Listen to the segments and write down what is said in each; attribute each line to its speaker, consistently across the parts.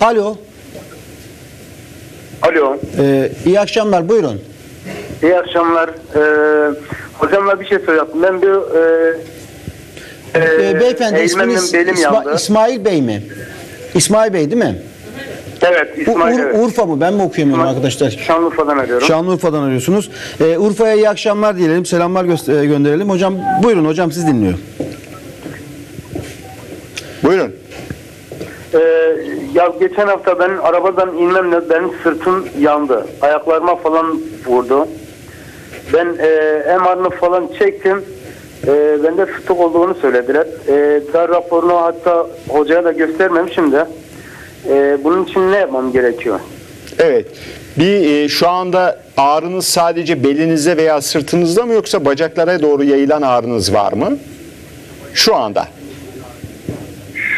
Speaker 1: Alo.
Speaker 2: Alo.
Speaker 1: Ee, iyi akşamlar. Buyurun.
Speaker 2: İyi akşamlar. Ee, hocamla bir şey soracaktım. Ben bir e,
Speaker 1: Ee, beyefendi isminiz İsma-
Speaker 2: yandı.
Speaker 1: İsmail Bey mi? İsmail Bey değil mi?
Speaker 2: evet
Speaker 1: U-
Speaker 2: İsmail.
Speaker 1: Ur-
Speaker 2: evet.
Speaker 1: Urfa mı? Ben mi okuyamıyorum arkadaşlar?
Speaker 2: Şanlıurfa'dan arıyorum.
Speaker 1: Şanlıurfa'dan arıyorsunuz. Ee, Urfa'ya iyi akşamlar diyelim. Selamlar göster- e, gönderelim. Hocam buyurun hocam siz dinliyor.
Speaker 3: Buyurun.
Speaker 2: Ee, ya geçen hafta ben arabadan inmemle benim sırtım yandı. Ayaklarıma falan vurdu. Ben e, MR'ını falan çektim. E, bende fıtık olduğunu söylediler. E, daha raporunu hatta hocaya da göstermemişim de. E, bunun için ne yapmam gerekiyor?
Speaker 3: Evet. Bir e, şu anda ağrınız sadece belinizde veya sırtınızda mı yoksa bacaklara doğru yayılan ağrınız var mı? Şu anda.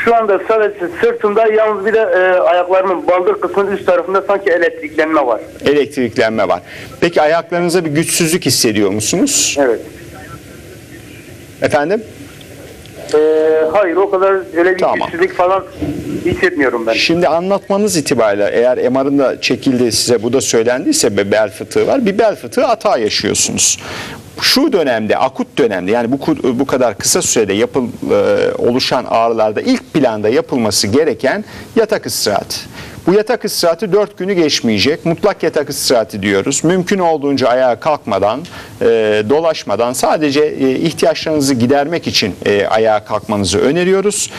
Speaker 2: Şu anda sadece sırtımda yalnız bir de e, ayaklarımın baldır kısmının üst tarafında sanki elektriklenme var.
Speaker 3: Elektriklenme var. Peki ayaklarınızda bir güçsüzlük hissediyor musunuz?
Speaker 2: Evet.
Speaker 3: Efendim?
Speaker 2: E, hayır o kadar öyle bir
Speaker 3: Tamam.
Speaker 2: güçsüzlük falan hissetmiyorum ben.
Speaker 3: Şimdi anlatmanız itibariyle eğer MR'ın da çekildi size bu da söylendiyse bir bel fıtığı var. Bir bel fıtığı hata yaşıyorsunuz. Şu dönemde akut dönemde yani bu bu kadar kısa sürede yapıl e, oluşan ağrılarda ilk planda yapılması gereken yatak istirahatı. Bu yatak istirahatı 4 günü geçmeyecek. Mutlak yatak istirahatı diyoruz. Mümkün olduğunca ayağa kalkmadan, e, dolaşmadan sadece e, ihtiyaçlarınızı gidermek için e, ayağa kalkmanızı öneriyoruz.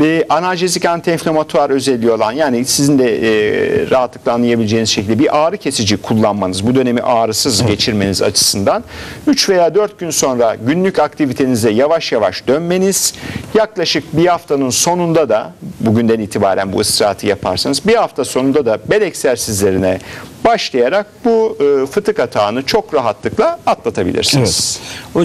Speaker 3: Bir analjezik antiinflamatuar özelliği olan yani sizin de e, rahatlıkla anlayabileceğiniz şekilde bir ağrı kesici kullanmanız, bu dönemi ağrısız geçirmeniz açısından 3 veya 4 gün sonra günlük aktivitenize yavaş yavaş dönmeniz, yaklaşık bir haftanın sonunda da bugünden itibaren bu ıstirahatı yaparsanız bir hafta sonunda da bel egzersizlerine başlayarak bu e, fıtık atağını çok rahatlıkla atlatabilirsiniz.
Speaker 1: O